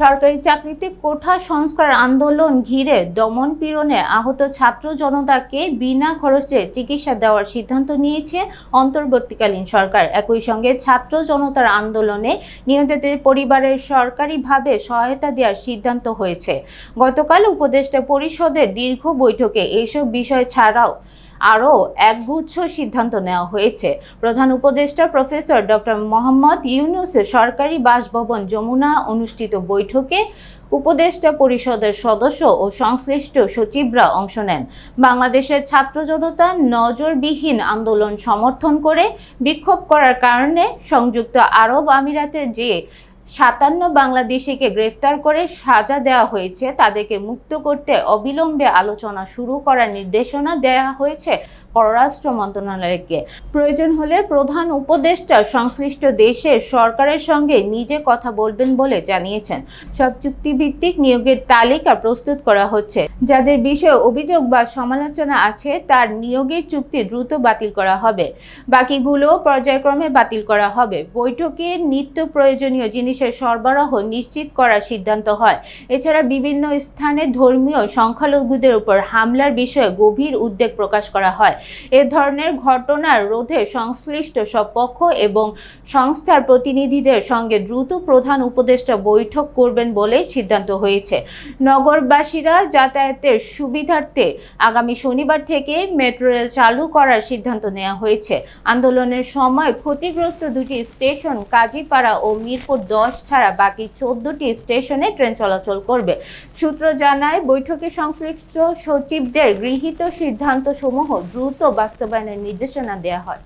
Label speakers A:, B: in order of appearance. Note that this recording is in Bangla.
A: সরকারি চাকরিতে কোঠা সংস্কার আন্দোলন ঘিরে দমন পীড়নে আহত ছাত্র জনতাকে বিনা খরচে চিকিৎসা দেওয়ার সিদ্ধান্ত নিয়েছে অন্তর্বর্তীকালীন সরকার। একই সঙ্গে ছাত্র জনতার আন্দোলনে নিহতদের পরিবারের সরকারিভাবে সহায়তা দেওয়ার সিদ্ধান্ত হয়েছে। গতকাল উপদেষ্টা পরিষদের দীর্ঘ বৈঠকে এইসব বিষয় ছাড়াও আরও একগুচ্ছ সিদ্ধান্ত নেওয়া হয়েছে। প্রধান উপদেষ্টা প্রফেসর ডক্টর মোহাম্মদ ইউনুসের সরকারি বাসভবন যমুনা অনুষ্ঠিত বৈঠকে উপদেষ্টা পরিষদের সদস্য ও সংশ্লিষ্ট সচিবরা অংশ নেন। বাংলাদেশের ছাত্র জনতা নজরবিহীন আন্দোলন সমর্থন করে বিক্ষোভ করার কারণে সংযুক্ত আরব আমিরাতে যে সাতান্ন বাংলাদেশিকে গ্রেফতার করে সাজা দেওয়া হয়েছে। তাদেরকে মুক্ত করতে অবিলম্বে আলোচনা শুরু করার নির্দেশনা দেওয়া হয়েছে। পররাষ্ট্র মন্ত্রণালয়কে। প্রয়োজন হলে প্রধান উপদেষ্টা সংশ্লিষ্ট দেশের সরকারের সঙ্গে নিজে কথা বলবেন বলে জানিয়েছেন। সব চুক্তিভিত্তিক নিয়োগের তালিকা প্রস্তুত করা হচ্ছে। যাদের বিষয়ে অভিযোগ বা সমালোচনা আছে, তার নিয়োগের চুক্তি দ্রুত বাতিল করা হবে। বাকিগুলো পর্যায়ক্রমে বাতিল করা হবে। বৈঠকে নিত্য প্রয়োজনীয় জিনিসের সরবরাহ নিশ্চিত করার সিদ্ধান্ত হয়। এছাড়া বিভিন্ন স্থানে ধর্মীয় সংখ্যালঘুদের উপর হামলার বিষয়ে গভীর উদ্বেগ প্রকাশ করা হয়। এ ধরনের ঘটনার রোধে সংশ্লিষ্ট সব পক্ষ এবং সংস্থার প্রতিনিধিদের সঙ্গে দ্রুত প্রধান উপদেষ্টা বৈঠক করবেন বলে সিদ্ধান্ত হয়েছে। নগরবাসীরা যাতায়াতের সুবিধার্থে আগামী শনিবার থেকে মেট্রো রেল চালু করার সিদ্ধান্ত নেওয়া হয়েছে। আন্দোলনের সময় ক্ষতিগ্রস্ত দুটি স্টেশন কাজীপাড়া ও মিরপুর দশ ছাড়া বাকি চোদ্দটি স্টেশনে ট্রেন চলাচল করবে। সূত্র জানায়, বৈঠকে সংশ্লিষ্ট সচিবদের গৃহীত সিদ্ধান্তসমূহ দ্রুত বাস্তবায়নের নির্দেশনা দেওয়া হয়।